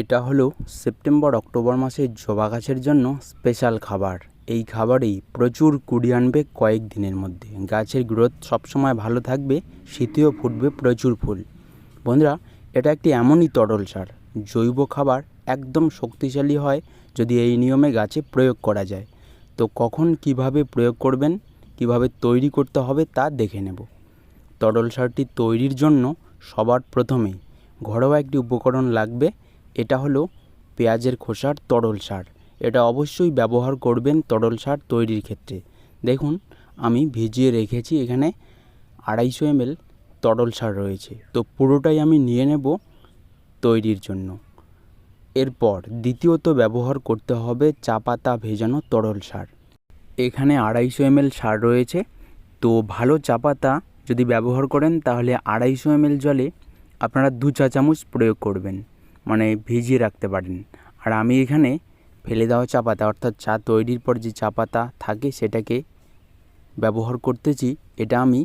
এটা হলো September October মাসে জবা গাছের জন্য স্পেশাল খাবার। এই খাবারেই প্রচুর কুড়ি আনবে কয়েক দিনের মধ্যে। গাছের গ্রোথ সবসময় ভালো থাকবে, শীতেও ফুটবে প্রচুর ফুল। বন্ধুরা, এটা একটি এমনই তরল সার। জৈব খাবার একদম শক্তিশালী হয় যদি এই নিয়মে গাছে প্রয়োগ করা যায়। তো কখন কীভাবে প্রয়োগ করবেন, কীভাবে তৈরি করতে হবে তা দেখে নেব। তরল সারটি তৈরির জন্য সবার প্রথমেই ঘরোয়া একটি উপকরণ লাগবে এটা হলো পেঁয়াজের খোসার তরল সার। এটা অবশ্যই ব্যবহার করবেন তরল সার তৈরির ক্ষেত্রে। দেখুন, আমি ভিজিয়ে রেখেছি, এখানে আড়াইশো এমএল তরল সার রয়েছে। তো পুরোটাই আমি নিয়ে নেব তৈরির জন্য। এরপর দ্বিতীয়ত ব্যবহার করতে হবে চা পাতা ভেজানো তরল সার। এখানে আড়াইশো এমএল সার রয়েছে। তো ভালো চা পাতা যদি ব্যবহার করেন, তাহলে আড়াইশো এমএল জলে আপনারা দু চা চামচ প্রয়োগ করবেন। মানে ভিজিয়ে রাখতে পারেন। আর আমি এখানে ফেলে দেওয়া চা পাতা অর্থাৎ চা তৈরির পর যে চা পাতা থাকে সেটাকে ব্যবহার করতেছি। এটা আমি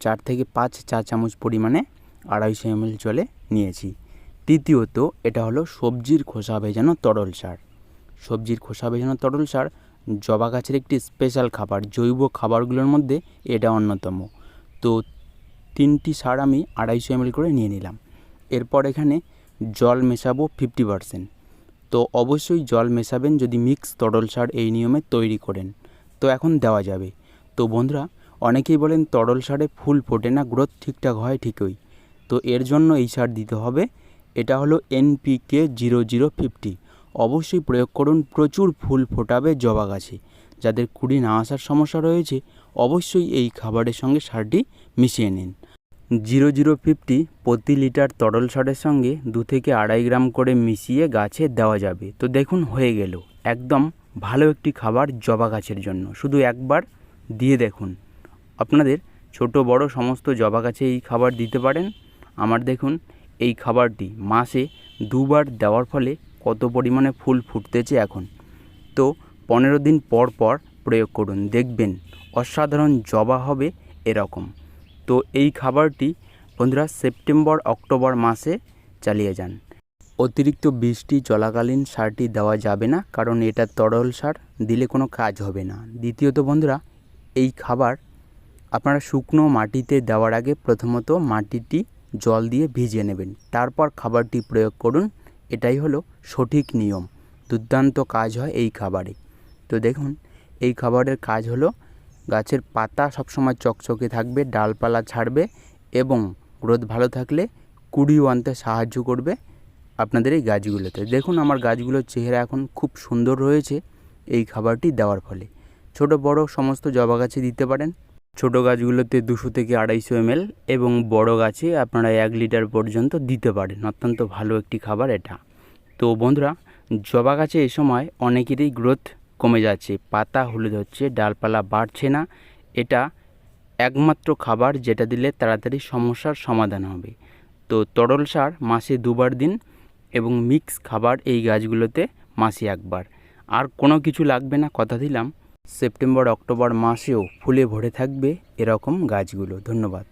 চার থেকে পাঁচ চা চামচ পরিমাণে আড়াইশো এমএল জলে নিয়েছি। তৃতীয়ত, এটা হলো সবজির খোসা ভেজানো তরল সার। সবজির খোসা ভেজানো তরল সার জবা গাছের একটি স্পেশাল খাবার, জৈব খাবারগুলোর মধ্যে এটা অন্যতম। তো তিনটি সার আমি আড়াইশো এমএল করে নিয়ে নিলাম। এরপর এখানে জল মেশাবো ফিফটি পারসেন্ট তো অবশ্যই জল মেশাবেন যদি মিক্স তরল সার এই নিয়মে তৈরি করেন। তো এখন দেওয়া যাবে। তো বন্ধুরা, অনেকেই বলেন তরল সারে ফুল ফোটে না, গ্রোথ ঠিকঠাক হয় ঠিকই। তো এর জন্য এই সার দিতে হবে। এটা হলো এনপিকে জিরো জিরো ফিফটি অবশ্যই প্রয়োগ করুন, প্রচুর ফুল ফোটাবে জবা গাছে। যাদের কুড়ি না আসার সমস্যা রয়েছে, অবশ্যই এই খাবারের সঙ্গে সারটি মিশিয়ে নিন। জিরো জিরো ফিফটি প্রতি লিটার তরল সারের সঙ্গে দু থেকে আড়াই গ্রাম করে মিশিয়ে গাছে দেওয়া যাবে। তো দেখুন, হয়ে গেল। একদম ভালো একটি খাবার জবা গাছের জন্য। শুধু একবার দিয়ে দেখুন। আপনাদের ছোট, বড় সমস্ত জবা গাছে এই খাবার দিতে পারেন। আমার দেখুন, এই খাবারটি মাসে দুবার দেওয়ার ফলে কত পরিমাণে ফুল ফুটতেছে এখন। তো পনেরো দিন পর পর প্রয়োগ করুন। দেখবেন অসাধারণ জবা হবে এরকম। তো এই খাবারটি বন্ধুরা সেপ্টেম্বর, অক্টোবর মাসে চালিয়ে যান। অতিরিক্ত বৃষ্টি চলাকালীন সারটি দেওয়া যাবে না, কারণ এটা তরল সার, দিলে কোনো কাজ হবে না। দ্বিতীয়ত বন্ধুরা, এই খাবার আপনারা শুকনো মাটিতে দেওয়ার আগে প্রথমত মাটিটি জল দিয়ে ভিজিয়ে নেবেন। তারপর খাবারটি প্রয়োগ করুন। এটাই হলো সঠিক নিয়ম। দুর্দান্ত কাজ হয় এই খাবারে। তো দেখুন, এই খাবারের কাজ হলো গাছের পাতা সবসময় চকচকে থাকবে, ডালপালা ছাড়বে এবং গ্রোথ ভালো থাকলে কুড়িও আনতে সাহায্য করবে আপনাদের এই গাছগুলোতে। দেখুন আমার গাছগুলোর চেহারা এখন খুব সুন্দর রয়েছে এই খাবারটি দেওয়ার ফলে। ছোট, বড় সমস্ত জবা গাছে দিতে পারেন। ছোট গাছগুলোতে দুশো থেকে আড়াইশো এমএল এবং বড় গাছে আপনারা এক লিটার পর্যন্ত দিতে পারেন। অত্যন্ত ভালো একটি খাবার এটা। তো বন্ধুরা, জবা গাছে এ সময় অনেকেরই গ্রোথ কমে যাচ্ছে, পাতা হলুদ হচ্ছে, ডালপালা বাড়ছে না। এটা একমাত্র খাবার যেটা দিলে তাড়াতাড়ি সমস্যার সমাধান হবে। তো তরল সার মাসে দুবার দিন এবং মিক্স খাবার এই গাছগুলোতে মাসে একবার। আর কোনো কিছু লাগবে না, কথা দিলাম। সেপ্টেম্বর, অক্টোবর মাসেও ফুলে ভরে থাকবে এরকম গাছগুলো। ধন্যবাদ।